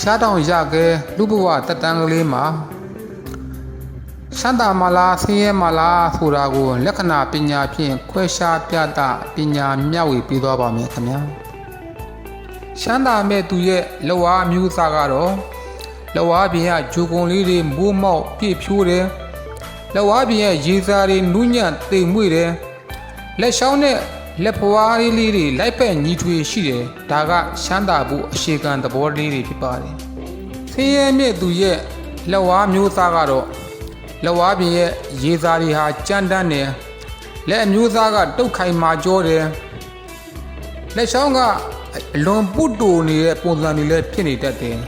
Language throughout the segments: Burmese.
ရှားတောင်ရခဲလူဘဝတက်တန်းကလေးမှာရှမ်းတာမလားဆင်းရဲမလားဆိုတာကိုလက္ခဏာပညာဖြင့်ခွဲခြားပြသပညာမျှဝေပေးသွားပါမယ်ခင်ဗျာရှမ်းတာမဲ့သူရဲ့လဝါအမျိုးအစားကတော့လဝါပြင်ကဂျူကုံလေးတွေမိုးမောက်ပြည့်ဖြိုးတယ်လဝါပြင်ရဲ့ရေစာတွေနူးညံ့တိမ်မွေ့တယ်လက်ရှောင်းနဲ့ လက်ဖွားလေးလေးတွေလိုက်ပက်ညီထွေရှိတယ်ဒါကရှမ်းတာဘူးအရှိကံသဘောလေးတွေဖြစ်ပါတယ်ဆင်းရဲမြင့်သူရဲ့လက်ဝါမျိုးသားကတော့လက်ဝါပြင်ရဲ့ရေစာတွေဟာကြမ်းတမ်းတယ်လက်အမျိုးသားကတုတ်ခိုင်မာကြောတယ်လက်ရှောင်းကအလွန်ပုတ်တူနေတဲ့ပုံစံတွေလည်းဖြစ်နေတတ်တယ်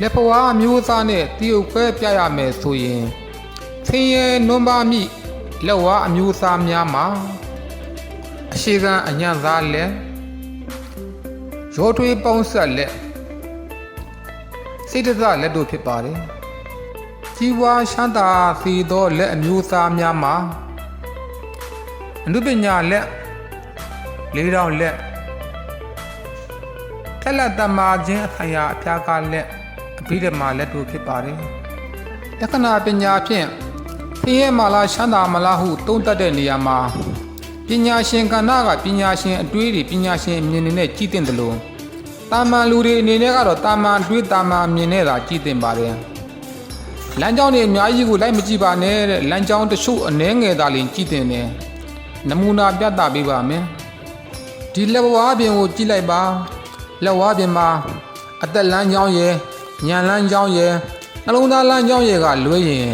လက်ဖွားအမျိုးသားနဲ့တရုတ်ခွဲပြရမယ်ဆိုရင်ဆင်းရဲနွမ်းပါမိလက်ဝါအမျိုးသားများမှာ အရှိကအညံ့သားလက်ရောထွေးပေါင်းဆက်လက်စိတ်တသလက်တို့ဖြစ်ပါတယ်ကြီးပွားရှမ်းသာစီသောလက်အမျိုးအစားများမှာအနုပညာလက်လေးတောင်လက်ထက်လက်တမာခြင်းအထာရအပြားကလက်အဘိဓမ္မာလက်တို့ဖြစ်ပါတယ်လက္ခဏာပညာဖြင့်ဖင်းရဲမာလာရှမ်းသာမလားဟုသုံးတတ်တဲ့နေရာမှာ ပညာရှင်ကဏ္ဍကပညာရှင်အတွေးတွေပညာရှင်အမြင်တွေနဲ့ကြည့်တင်တယ်လို့တာမန်လူတွေအနေနဲ့ကတော့တာမန်အတွေးတာမန်အမြင်နဲ့သာကြည့်တင်ပါတယ်လမ်းကြောင်းတွေအများကြီးကိုလိုက်မကြည့်ပါနဲ့တဲ့လမ်းကြောင်းတချို့အနှဲငယ်သာလင်ကြည့်တင်တယ်နမူနာပြသပေးပါမယ်ဒီလက်ဝါးပြင်ကိုကြည့်လိုက်ပါလက်ဝါးပြင်မှာအသက်လမ်းကြောင်းရယ်ညံလမ်းကြောင်းရယ်နှလုံးသားလမ်းကြောင်းရယ်ကလွဲရင်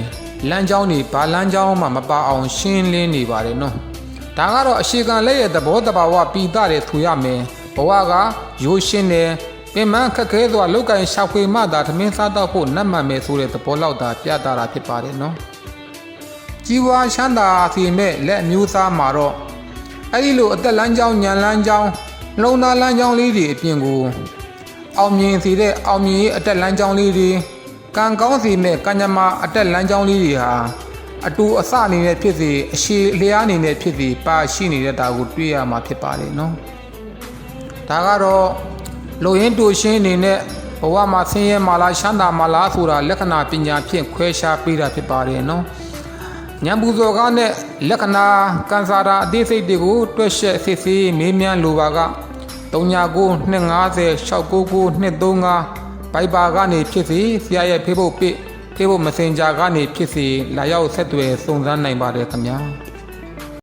လမ်းကြောင်းတွေဘာလမ်းကြောင်းမှမပါအောင်ရှင်းလင်းနေပါတယ်နော် ဒါကတော့အရှိကံလက်ရဲ့သဘောတဘာဝပီတာတယ်ထူရမယ်ဘဝကရိုးရှင်းတယ်ပင်မခက်ခဲစွာလောက်ကင်ရှာဖွေမှသာသမင်းစားတော့ဖို့နတ်မှန်မယ်ဆိုတဲ့သဘောလောက်သာပြတာတာဖြစ်ပါတယ်နော်ကြီးဝါရှမ်းသာစီမဲ့လက်အမျိုးသားမှာတော့အဲ့ဒီလိုအသက်လမ်းကြောင်းညံလမ်းကြောင်းနှလုံးသားလမ်းကြောင်းလေးတွေအပြင်ကိုအောင်မြင်စေတဲ့အောင်မြင်ရေးအတက်လမ်းကြောင်းလေးတွေကံကောင်းစီမဲ့ကံကြမ္မာအတက်လမ်းကြောင်းလေးတွေဟာ အတူအစအနေနဲ့ဖြစ်စေအရှိလျားအနေနဲ့ဖြစ်စေပါရှိနေတဲ့တာကိုတွေ့ရမှာဖြစ်ပါတယ်နော်ဒါကတော့လုံရင်တူရှင်းအနေနဲ့ဘဝမှာဆင်းရဲမှာလားရှမ်းသာမှာလားဆိုတာလက္ခဏာပညာဖြင့်ခွဲခြားပေးတာဖြစ်ပါတယ်နော်ညံပူဇော်ကားနဲ့လက္ခဏာကန်စာရာအသေးစိတ်တွေကိုတွက်ချက်စစ်ဆေးမေးမြန်းလိုပါက39 250 699 235ဘိုက်ပါကနေဖြစ်စီဆရာရဲ့ဖေးဖို့ ပစ်ဖေးဖို့မစင်ဂျာကနေဖြစ်စီလာရောက်ဆက်သွယ်စုံစမ်းနိုင်ပါတယ်ခင်ဗျာ